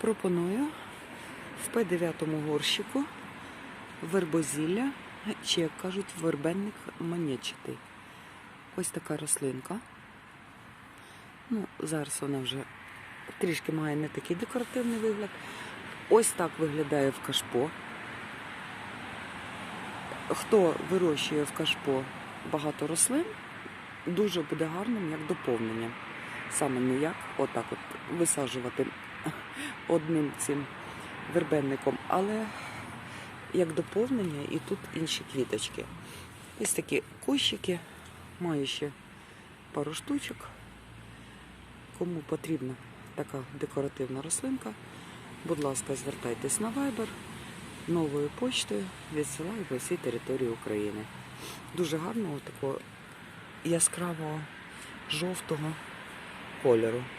Пропоную в П9 горщику вербозілля, чи, як кажуть, вербенник манєчатий. Ось така рослинка. Ну, зараз вона вже трішки має не такий декоративний вигляд. Ось так виглядає в кашпо. Хто вирощує в кашпо багато рослин, дуже буде гарним як доповнення. Саме не як отак от висаджувати одним цим вербенником, але як доповнення і тут інші квіточки. Ось такі кущики, маю ще пару штучок. Кому потрібна така декоративна рослинка, будь ласка, звертайтесь на Viber новою почтою, відсилаю по всій території України. Дуже гарного такого яскравого жовтого кольору.